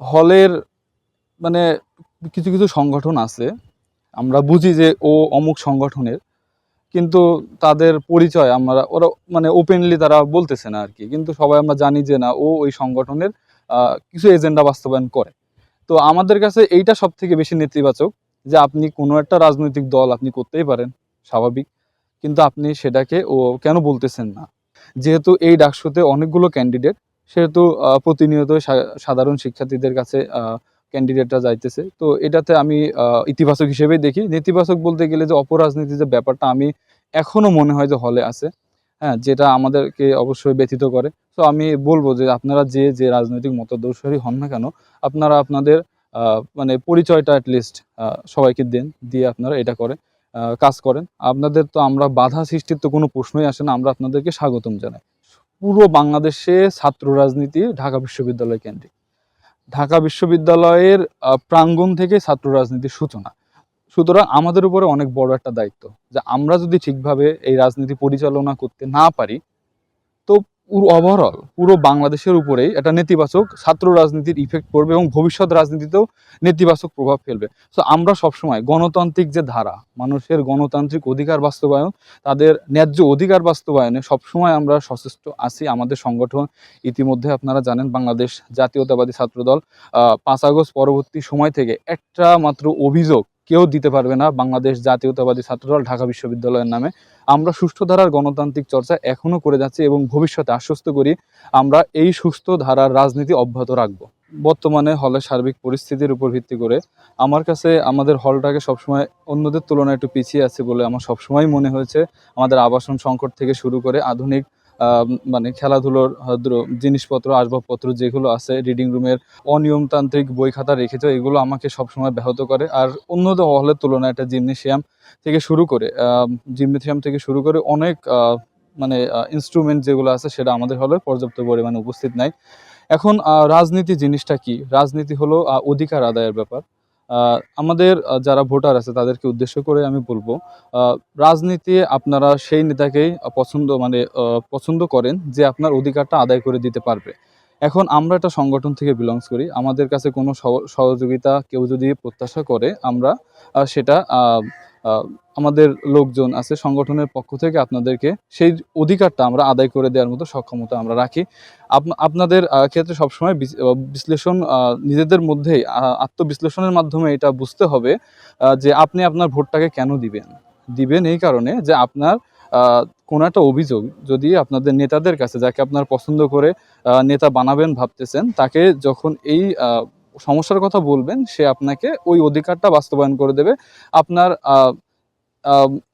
হলের মানে কিছু কিছু সংগঠন আছে, আমরা বুঝি যে ও অমুক সংগঠনের, কিন্তু তাদের পরিচয় আমরা, ওরা মানে ওপেনলি তারা বলতেছে না আর কি কিন্তু সবাই আমরা জানি যে না, ও ওই সংগঠনের কিছু এজেন্ডা বাস্তবায়ন করে। তো আমাদের কাছে এইটা সব থেকে বেশি নেতিবাচক যে আপনি কোনো একটা রাজনৈতিক দল আপনি করতেই পারেন, স্বাভাবিক, কিন্তু আপনি সেটাকে ও কেন বলতেছেন না? যেহেতু এই ডাকসুতে অনেকগুলো ক্যান্ডিডেট সেহেতু প্রতিনিয়ত সাধারণ শিক্ষার্থীদের কাছে ক্যান্ডিডেটরা যাইতেছে। তো এটাতে আমি ইতিবাচক হিসেবেই দেখি। নেতিবাচক বলতে গেলে যে অপরাজনীতি যে ব্যাপারটা আমি এখনও মনে হয় যে হলে আছে হ্যাঁ যেটা আমাদেরকে অবশ্যই ব্যথিত করে। তো আমি বলব যে আপনারা যে যে রাজনৈতিক মতাদর্শী হন না কেন, আপনারা আপনাদের মানে পরিচয়টা অ্যাটলিস্ট সবাইকে দেন, দিয়ে আপনারা এটা করে কাজ করেন। আপনাদের তো আমরা বাধা সৃষ্টির তো কোনো প্রশ্নই আসে না। আমরা আপনাদেরকে স্বাগতম জানাই। পুরো বাংলাদেশে ছাত্র রাজনীতি ঢাকা বিশ্ববিদ্যালয় কেন্দ্রিক। ঢাকা বিশ্ববিদ্যালয়ের প্রাঙ্গণ থেকে ছাত্র রাজনীতির সূচনা। সুতরাং আমাদের উপরে অনেক বড় একটা দায়িত্ব যে আমরা যদি ঠিকভাবে এই রাজনীতি পরিচালনা করতে না পারি পুরো ওভারঅল পুরো বাংলাদেশের উপরেই একটা নেতিবাচক ছাত্র রাজনীতির ইফেক্ট পড়বে এবং ভবিষ্যৎ রাজনীতিতেও নেতিবাচক প্রভাব ফেলবে। তো আমরা সবসময় গণতান্ত্রিক যে ধারা, মানুষের গণতান্ত্রিক অধিকার বাস্তবায়ন, তাদের ন্যায্য অধিকার বাস্তবায়নে সবসময় আমরা সচেষ্ট আছি আমাদের সংগঠন। ইতিমধ্যে আপনারা জানেন বাংলাদেশ জাতীয়তাবাদী ছাত্রদল পাঁচ আগস্ট পরবর্তী সময় থেকে একটা মাত্র অভিযোগ কেউ দিতে পারবে না বাংলাদেশ জাতীয়তাবাদী ছাত্রদল ঢাকা বিশ্ববিদ্যালয়ের নামে। আমরা সুষ্ঠু ধারার গণতান্ত্রিক চর্চা এখনও করে যাচ্ছি এবং ভবিষ্যতে আশ্বস্ত করি আমরা এই সুস্থ ধারার রাজনীতি অব্যাহত রাখব। বর্তমানে হলের সার্বিক পরিস্থিতির উপর ভিত্তি করে আমার কাছে আমাদের হলটাকে সবসময় অন্যদের তুলনায় একটু পিছিয়ে আছে বলে আমার সবসময় মনে হয়েছে। আমাদের আবাসন সংকট থেকে শুরু করে আধুনিক মানে খেলাধুলোর জিনিসপত্র, আসবাবপত্র যেগুলো আছে রিডিং রুমের অনিয়মতান্ত্রিক বই খাতা রেখেছে এগুলো আমাকে সবসময় ব্যাহত করে। আর অন্যদের হলের তুলনায় একটা জিমনেশিয়াম থেকে শুরু করে জিমনেশিয়াম থেকে শুরু করে অনেক মানে ইনস্ট্রুমেন্ট যেগুলো আছে সেটা আমাদের হলে পর্যাপ্ত পরিমাণে উপস্থিত নাই। এখন রাজনীতি জিনিসটা কি? রাজনীতি হলো অধিকার আদায়ের ব্যাপার। আমাদের যারা ভোটার আছে তাদেরকে উদ্দেশ্য করে আমি বলব রাজনীতি আপনারা সেই নেতাকেই পছন্দ মানে পছন্দ করেন যে আপনার অধিকারটা আদায় করে দিতে পারবে। এখন আমরা একটা সংগঠন থেকে বিলংস করি। আমাদের কাছে কোনো সহ- সহযোগিতা কেউ যদি প্রত্যাশা করে, আমরা সেটা আমাদের লোকজন আছে, সংগঠনের পক্ষ থেকে আপনাদেরকে সেই অধিকারটা আমরা আদায় করে দেওয়ার মতো সক্ষমতা আমরা রাখি। আপনাদের ক্ষেত্রে সবসময় বিশ্লেষণ নিজেদের মধ্যেই আত্মবিশ্লেষণের মাধ্যমে এটা বুঝতে হবে যে আপনি আপনার ভোটটাকে কেন দিবেন? দিবেন এই কারণে যে আপনার কোনো একটা অভিযোগ যদি আপনাদের নেতাদের কাছে, যাকে আপনার পছন্দ করে নেতা বানাবেন ভাবতেছেন, তাকে যখন এই সমস্যার কথা বলবেন, সে আপনাকে ওই অধিকারটা বাস্তবায়ন করে দেবে। আপনার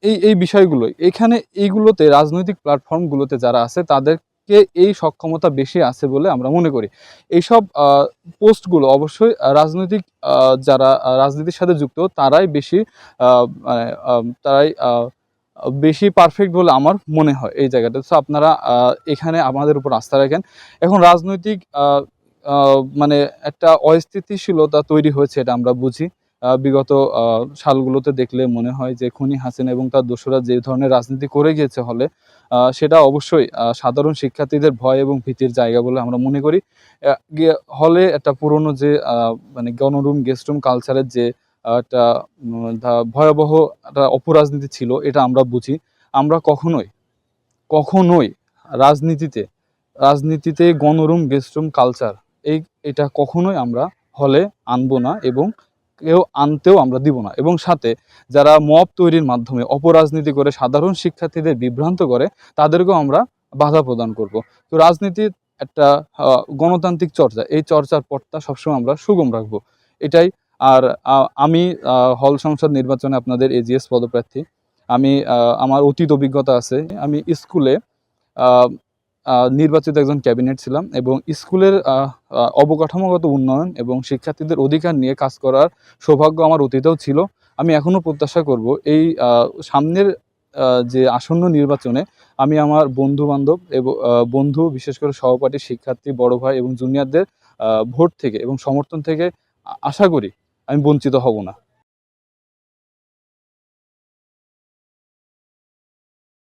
এই এই বিষয়গুলো, এখানে এইগুলোতে, রাজনৈতিক প্ল্যাটফর্মগুলোতে যারা আছে, তাদেরকে এই সক্ষমতা বেশি আছে বলে আমরা মনে করি। এইসব পোস্টগুলো অবশ্যই রাজনৈতিক যারা রাজনীতির সাথে যুক্ত, তারাই বেশি মানে তারাই বেশি পারফেক্ট বলে আমার মনে হয় এই জায়গাটা। তো আপনারা এখানে আমাদের উপর আস্থা রাখেন। এখন রাজনৈতিক মানে একটা অস্থিতিশীলতা তৈরি হয়েছে, এটা আমরা বুঝি। বিগত সালগুলোতে দেখলে মনে হয় যে খুনি হাসিনা এবং তার দোসরা যে ধরনের রাজনীতি করে গিয়েছে হলে সেটা অবশ্যই সাধারণ শিক্ষার্থীদের ভয় এবং ভীতির জায়গা বলে আমরা মনে করি। হলে একটা পুরনো যে মানে গণরুম গেস্ট রুম কালচারের যে একটা ভয়াবহ একটা অপরাজনীতি ছিল, এটা আমরা বুঝি। আমরা কখনোই কখনোই রাজনীতিতে রাজনীতিতে গণরুম, গেস্ট রুম, কালচার, এই, এটা কখনোই আমরা হলে আনব না এবং কেউ আনতেও আমরা দিব না। এবং সাথে যারা মব তৈরির মাধ্যমে অপরাজনীতি করে, সাধারণ শিক্ষার্থীদের বিভ্রান্ত করে, তাদেরকেও আমরা বাধা প্রদান করব। তো রাজনীতির একটা গণতান্ত্রিক চর্চা, এই চর্চার পথটা সবসময় আমরা সুগম রাখব। এটাই আর আমি হল সংসদ নির্বাচনে আপনাদের এজিএস পদপ্রার্থী। আমি আমার অতীত অভিজ্ঞতা আছে। আমি স্কুলে নির্বাচিত একজন ক্যাবিনেট ছিলাম এবং স্কুলের অবকাঠামোগত উন্নয়ন এবং শিক্ষার্থীদের অধিকার নিয়ে কাজ করার সৌভাগ্য আমার অতীতেও ছিল। আমি এখনও প্রত্যাশা করব এই সামনের যে আসন্ন নির্বাচনে আমি আমার বন্ধু বান্ধব এবং বন্ধু, বিশেষ করে সহপাঠী, শিক্ষার্থী, বড় ভাই এবং জুনিয়রদের ভোট থেকে এবং সমর্থন থেকে আশা করি আমি বঞ্চিত হব না।